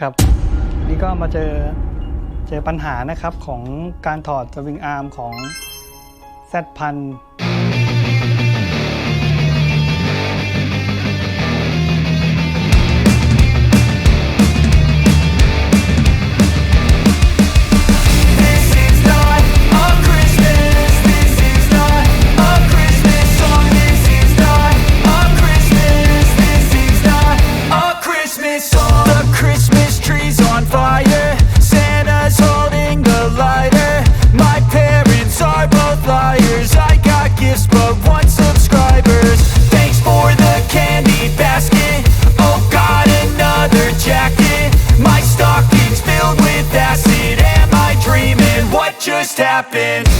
ครับนี่ก็มาเจอเจอปัญหานะครับของการถอดสวิงอาร์มของ Z พัน just happened?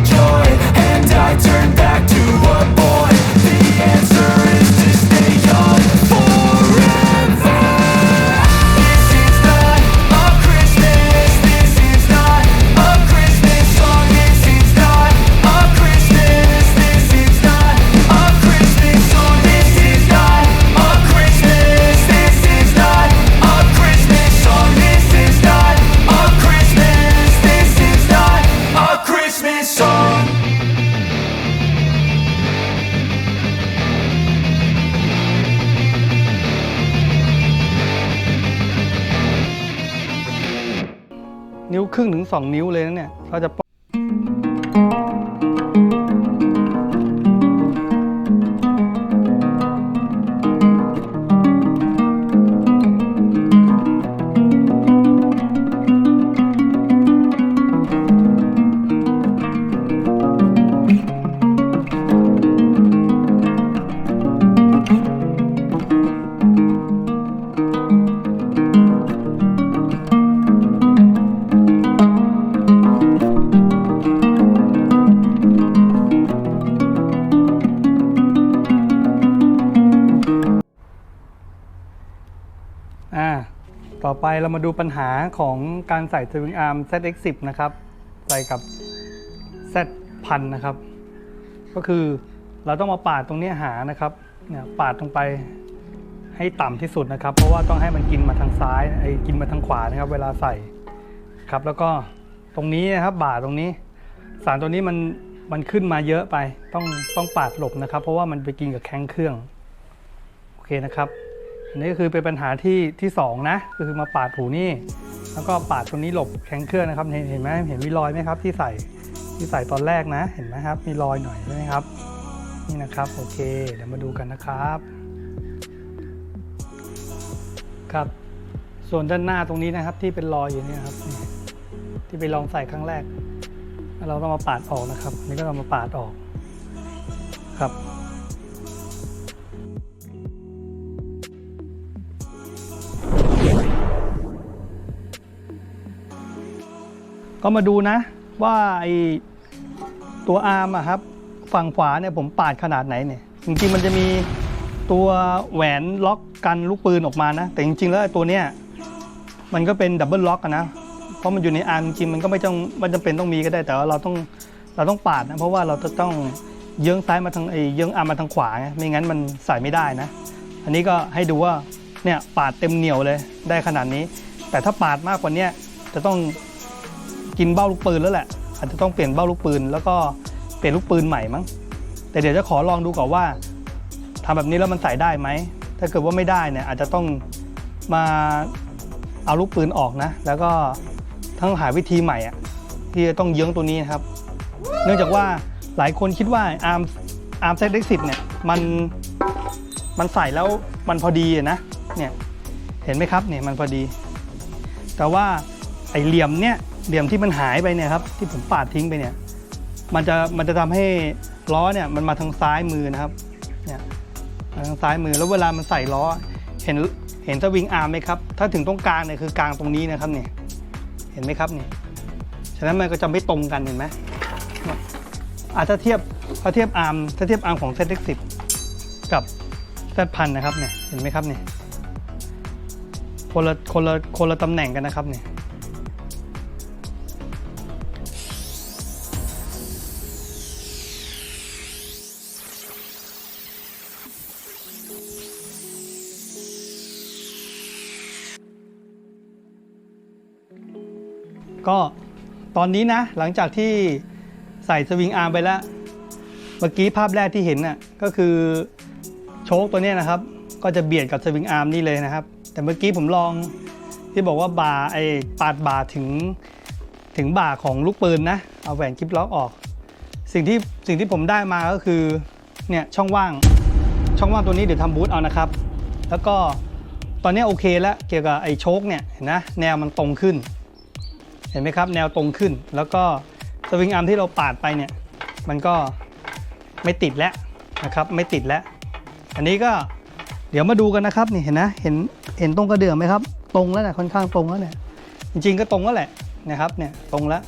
joy, and I turn back ครึ่งถึง 2 นิ้วเลยนะเนี่ยเราจะ เรามาดูปัญหาของการใส่สวิงอาร์ม ZX10 นะครับ ใส่กับ Z พันนะครับ ก็คือเราต้องมาปาดตรงเนี้ยหานะครับเนี่ยปาดตรงไปให้ต่ำที่สุดนะครับ เพราะว่าต้องให้มันกินมาทางซ้ายไอ้กินมาทางขวานะครับ เวลาใส่ครับ แล้วก็ตรงนี้นะครับบ่าตรงนี้ สารตัวนี้มันมันขึ้นมาเยอะไป ต้องต้องปาดหลบนะครับ เพราะว่ามันไปกินกับแข้งเครื่องโอเคนะครับ อันนี้ก็คือเป็นปัญหาที่ที่สองนะก็คือมาปาดหูนี่ แล้วก็ปาดตรงนี้หลบแข้งเครื่องนะครับเห็นเห็นไหมเห็นมีรอยไหมครับ ที่ใส่ที่ใส่ตอนแรกนะ เห็นไหมครับ มีรอยหน่อยใช่ไหมครับ นี่นะครับโอเค เดี๋ยวมาดูกันนะครับครับส่วนด้านหน้าตรงนี้นะครับที่เป็นรอยอยู่นี่ครับ ที่ไปลองใส่ครั้งแรก เราต้องมาปาดออกนะครับนี่ก็ต้องมาปาดออกครับ ก็มาดูนะว่าไอตัวอาร์มอะครับ ฝั่งขวาเนี่ยผมปาดขนาดไหนเนี่ยจริงๆมันจะมีตัวแหวนล็อกกันลูกปืนออกมานะ แต่จริงๆ แล้วตัวเนี้ยมันก็เป็นดับเบิลล็อกนะเพราะมันอยู่ในอาร์มจริงมันก็ไม่ต้องมันจำเป็นต้องมีก็ได้แต่ว่าเราต้องเราต้องปาดนะเพราะว่าเราจะต้องเยื้องซ้ายมาทางไอ้เยื้องอาร์มมาทางขวาไงไม่งั้นมันใส่ไม่ได้นะ อันนี้ก็ให้ดูว่าเนี่ยปาดเต็มเหนียวเลยได้ขนาดนี้ แต่ถ้าปาดมากกว่านี้จะต้อง กินเบ้าลูกปืนแล้วแหละ อาจจะต้องเปลี่ยนเบ้าลูกปืน แล้วก็เปลี่ยนลูกปืนใหม่มั้ง แต่เดี๋ยวจะขอลองดูก่อนว่าทำแบบนี้แล้วมันใส่ได้ไหม ถ้าเกิดว่าไม่ได้เนี่ยอาจจะต้องมาเอาลูกปืนออกนะ แล้วก็ทั้งหาวิธีใหม่อะที่จะต้องเยื้องตัวนี้นะครับ เนื่องจากว่าหลายคนคิดว่าอาร์มอาร์มเซตเด็กสิบเนี่ยมันมันใส่แล้วมันพอดีนะเนี่ยเห็นไหมครับเนี่ยมันพอดี แต่ว่าไอเหลี่ยมเนี่ย เหลี่ยมที่มันหายไปเนี่ยครับที่ผมปาดทิ้งไปเนี่ยมันจะมันจะทำให้ล้อเนี่ยมันมาทางซ้ายมือนะครับเนี่ยมาทางซ้ายมือแล้วเวลามันใส่ล้อเห็นเห็นสวิงอาร์มไหมครับถ้าถึงตรงกลางเนี่ยคือกลางตรงนี้นะครับเนี่ยเห็นไหมครับเนี่ยฉะนั้นมันก็จะไม่ตรงกันเห็นไหมอาจจะถ้าเทียบถ้าเทียบอาร์มถ้าเทียบอาร์มของเซตเล็กสิบกับเซตพันนะครับเนี่ยเห็นไหมครับเนี่ยคนละคนละคนละตำแหน่งกันนะครับเนี่ย ก็ตอนนี้นะ หลังจากที่ใส่สวิงอาร์มไปแล้ว เมื่อกี้ภาพแรกที่เห็นน่ะก็คือโชคตัวนี้นะครับ ก็จะเบียดกับสวิงอาร์มนี่เลยนะครับ แต่เมื่อกี้ผมลองที่บอกว่าบาไอ้ปาดบาถึงถึงบ่าของลูกปืนนะ เอาแหวนคลิปล็อกออก สิ่งที่สิ่งที่ผมได้มาก็คือเนี่ยช่องว่างช่องว่างตัวนี้เดี๋ยวทำบูทเอานะครับ แล้วก็ตอนนี้โอเคแล้วเกี่ยวกับไอ้โชคเนี่ยเห็นนะแนวมันตรงขึ้น เห็นไหมครับ แนวตรงขึ้น แล้วก็สวิงอาร์มที่เราปาดไปเนี่ย มันก็ไม่ติดแล้วนะครับ ไม่ติดแล้ว อันนี้ก็เดี๋ยวมาดูกันนะครับนี่เห็นนะ เห็นเห็นตรงกระเดื่องไหมครับ ตรงแล้วเนี่ยค่อนข้างตรงแล้วเนี่ย จริงๆก็ตรงแล้วแหละนะครับ เนี่ยตรงแล้ว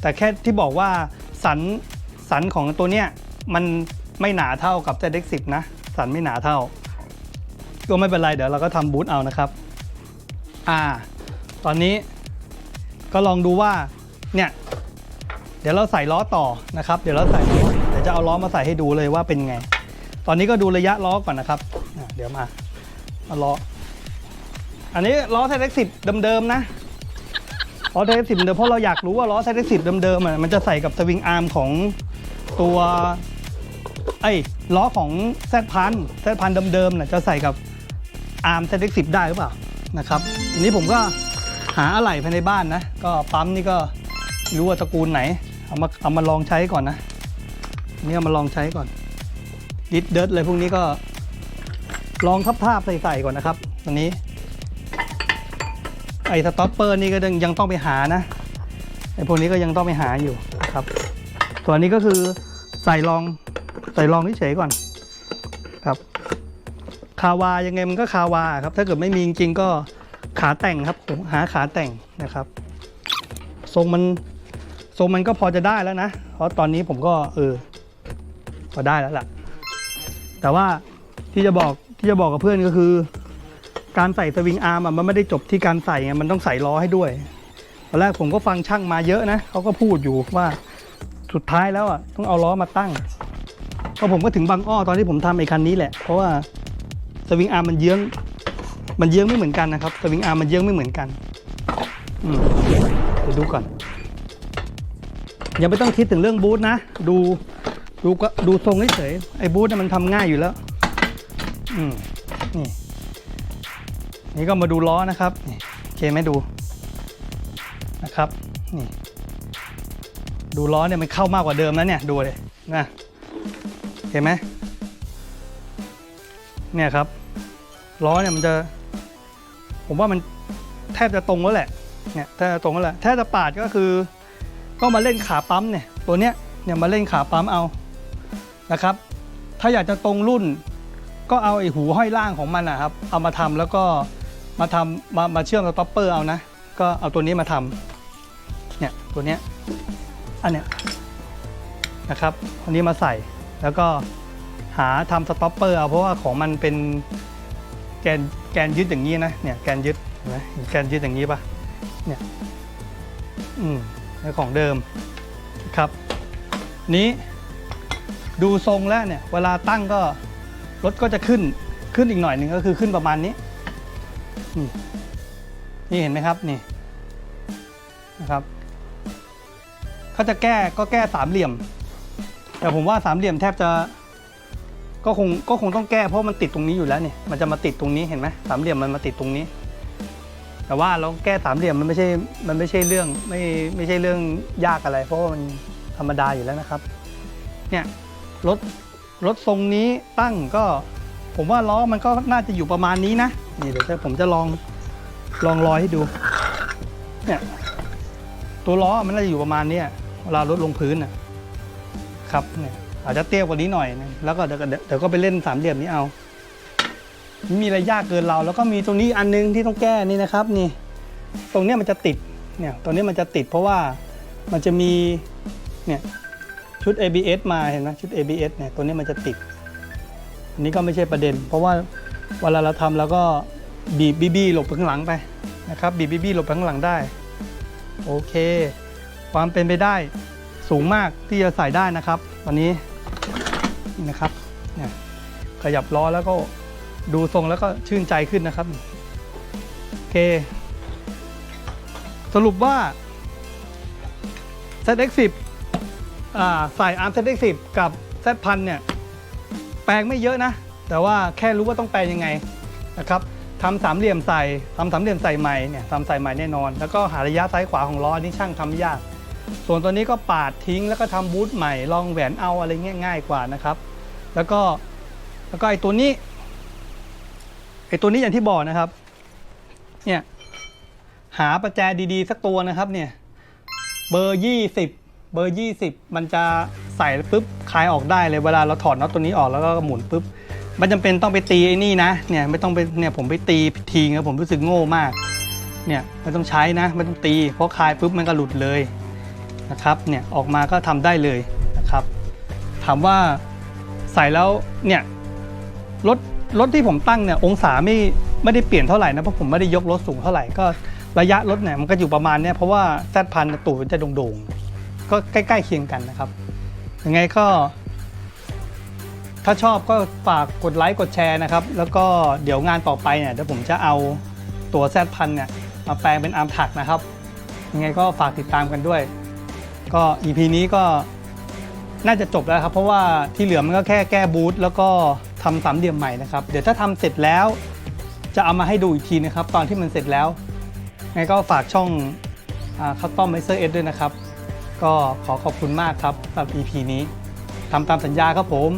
แต่แค่ที่บอกว่าสันสันของตัวเนี้ยมันไม่หนาเท่ากับ ZX10 นะ สันไม่หนาเท่า ก็ไม่เป็นไรเดี๋ยวเราก็ทำบูทเอานะครับ อ่า ตอนนี้ ก็ลองดูว่าเนี่ยเดี๋ยวเราใส่ล้อต่อนะครับ เดี๋ยวเราใส่ล้อเดี๋ยวจะเอาล้อมาใส่ให้ดูเลยว่าเป็นไง ตอนนี้ก็ดูระยะล้อก่อนนะครับ เดี๋ยวมาเอาล้อ อันนี้ล้อไซเล็กสิบเดิมๆนะล้อไซเล็กสิบเดิมเพราะเราอยากรู้ว่าล้อไซเล็กสิบเดิมๆมันจะใส่กับสวิงอาร์มของตัวไอ้ล้อของแซดพันแซดพันเดิมๆน่ะจะใส่กับอาร์มไซเล็กสิบได้หรือเปล่านะครับ อันนี้ผมก็ หาอะไหล่ภายในบ้านนะ ก็ปั๊มนี่ก็รู้ว่าตระกูลไหน เอามาเอามาลองใช้ก่อนนะอันนี่เอามาลองใช้ก่อนดิดเดิร์ดเลยพวกนี้ก็ลองทับทาบใส่ๆก่อนนะครับตอนนี้ ไอ้สต็อปเปอร์นี่ก็ยังยังต้องไปหานะไอ้พวกนี้ก็ยังต้องไปหาอยู่นะครับส่วนนี้ก็คือใส่ลองใส่ลองเฉยๆก่อนครับ คาวายังไงมันก็คาวาครับ ถ้าเกิดไม่มีจริงก็ ขาแต่งครับผมหาขาแต่งนะครับ ทรงมันทรงมันก็พอจะได้แล้วนะ เพราะตอนนี้ผมก็เออพอได้แล้วล่ะ แต่ว่าที่จะบอกที่จะบอกกับเพื่อนก็คือ การใส่สวิงอาร์มมันไม่ได้จบที่การใส่ไงมันต้องใส่ล้อให้ด้วยตอนแรกผมก็ฟังช่างมาเยอะนะเขาก็พูดอยู่ว่าสุดท้ายแล้วอะต้องเอาล้อมาตั้งก็ผมก็ถึงบางอ้อตอนที่ผมทำไอ้คันนี้แหละ เพราะว่าสวิงอาร์มมันเยื้อง มันเยื้องไม่เหมือนกันนะครับสวิงอาร์มมันเยื้องไม่เหมือนกันอืมเดี๋ยวดูก่อน ยังไม่ต้องคิดถึงเรื่องบูทนะ ดูดูก็ดูทรงเฉยไอ้บูทน่ะมันทำง่ายอยู่แล้ว อืมนี่ นี่ก็มาดูล้อนะครับนี่โอเคไหมดูนะครับ นี่ ดูล้อเนี่ยมันเข้ามากกว่าเดิมแล้วเนี่ยดูเลยนะเห็นไหมเนี่ยครับล้อเนี่ยมันจะ ผมว่ามันแทบจะตรงแล้วแหละเนี่ยแทบจะตรงแล้วแหละถ้าจะปาดก็คือ ก็มาเล่นขาปั๊มเนี่ย ตัวเนี้ยเนี่ยมาเล่นขาปั๊มเอานะครับ ถ้าอยากจะตรงรุ่น ก็เอาไอ้หูห้อยล่างของมันนะครับ เอามาทำแล้วก็มาทำมามาเชื่อมกับต็อปเปอร์เอานะ ก็เอาตัวนี้มาทำเนี่ยตัวเนี้ยอันเนี้ยนะครับอันนี้มาใส่แล้วก็หาทำสต็อปเปอร์เอาเพราะว่าของมันเป็นแกน แกนยึดอย่างนี้นะเนี่ยแกนยึดเห็นไหมแกนยึดอย่างนี้ปะเนี่ยอืมของเดิมครับ นี้ดูทรงแล้วเนี่ยเวลาตั้งก็รถก็จะขึ้นขึ้นอีกหน่อยหนึ่งก็คือขึ้นประมาณนี้นี่นี่เห็นไหมครับนี่นะครับถ้าจะแก้ก็แก้สามเหลี่ยม แต่ผมว่าสามเหลี่ยมแทบจะ ก็คงก็คงต้องแก้เพราะมันติดตรงนี้อยู่แล้วเนี่ยมันจะมาติดตรงนี้เห็นไหมสามเหลี่ยมมันมาติดตรงนี้ แต่ว่าเราแก้สามเหลี่ยมมันไม่ใช่มันไม่ใช่เรื่องไม่ไม่ใช่เรื่องยากอะไร เพราะว่ามันธรรมดาอยู่แล้วนะครับเนี่ยรถรถทรงนี้ตั้งก็ ผมว่าล้อมันก็น่าจะอยู่ประมาณนี้นะนี่เดี๋ยวจะผมจะลองลองลอยให้ดูเนี่ยตัวล้อมันน่าจะอยู่ประมาณนี้เวลารถลงพื้นนะครับเนี่ย อาจจะเตี้ยกว่านี้หน่อยนึงแล้วก็เดี๋ยวก็เดี๋ยวก็ไปเล่นสามเหลี่ยมนี้เอาไม่มีอะไรยากเกินเรา แล้วก็มีตรงนี้อันนึงที่ต้องแก้นี่นะครับนี่ ตรงเนี้ยมันจะติดเนี่ยตรงนี้มันจะติดเพราะว่ามันจะมีเนี่ยชุด ABS มาเห็นไหมชุด ABS เนี่ยตัวนี้มันจะติด อันนี้ก็ไม่ใช่ประเด็น เพราะว่าเวลาเราทำแล้วก็บีบบีบีหลบไปข้างหลังไปนะครับบีบบีบีหลบไปข้างหลังได้โอเค ความเป็นไปได้สูงมากที่จะใส่ได้นะครับ วันนี้ นะครับเนี่ยขยับล้อแล้วก็ดูทรงแล้วก็ชื่นใจขึ้นนะครับโอเค สรุปว่า ZX10 อ่าใส่ ARM ZX10 กับ Z1000 เนี่ย แปลงไม่เยอะนะ แต่ว่าแค่รู้ว่าต้องแปลงยังไงนะครับทำสามเหลี่ยมใส่ทำสามเหลี่ยมใส่ใหม่เนี่ยทำใส่ใหม่แน่นอน แล้วก็หาระยะซ้ายขวาของล้อนี่ช่างทำยาก ส่วนตัวนี้ก็ปาดทิ้งแล้วก็ทำบูทใหม่ลองแหวนเอาอะไรเงี้ยง่ายกว่านะครับ แล้วก็แล้วก็ไอตัวนี้ไอตัวนี้อย่างที่บอกนะครับ เนี่ยหาประแจดีๆ สักตัวนะครับเนี่ยเบอร์20เบอร์20มันจะใส่ปุ๊บคลายออกได้เลยเวลาเราถอดน็อตตัวนี้ออกแล้วก็หมุนปุ๊บมันจำเป็นต้องไปตีไอ้นี่นะเนี่ยไม่ต้องไปเนี่ยผมไปตีทีนะผมรู้สึกโง่มาก เนี่ยไม่ต้องใช้นะไม่ต้องตีเพราะคลายปุ๊บมันก็หลุดเลย นะครับเนี่ยออกมาก็ทำได้เลยนะครับ ถามว่าใส่แล้วเนี่ยรถรถที่ผมตั้งเนี่ยองศาไม่ไม่ได้เปลี่ยนเท่าไหร่นะเพราะผมไม่ได้ยกรถสูงเท่าไหร่ก็ระยะรถเนี่ยมันก็อยู่ประมาณเนี้ยเพราะว่าแซดพันตูดมันจะโด่งๆก็ใกล้ๆเคียงกันนะครับยังไงก็ ถ้าชอบก็ฝากกดไลค์กดแชร์นะครับ แล้วก็เดี๋ยวงานต่อไปเนี่ยเดี๋ยวผมจะเอาตัวแซดพันเนี่ยมาแปลงเป็นอาร์มถักนะครับยังไงก็ฝากติดตามกันด้วย ก็ EP นี้ก็น่าจะจบแล้วครับ เพราะว่าที่เหลือมันก็แค่แก้บูธแล้วก็ทำสามเหลี่ยมใหม่นะครับ เดี๋ยวถ้าทำเสร็จแล้วจะเอามาให้ดูอีกทีนะครับ ตอนที่มันเสร็จแล้วยังไงก็ฝากช่องคัสตอมไมเซอร์เอด้วยนะครับ ก็ขอขอบคุณมากครับสำหรับ EP นี้ทำตามสัญญาครับผม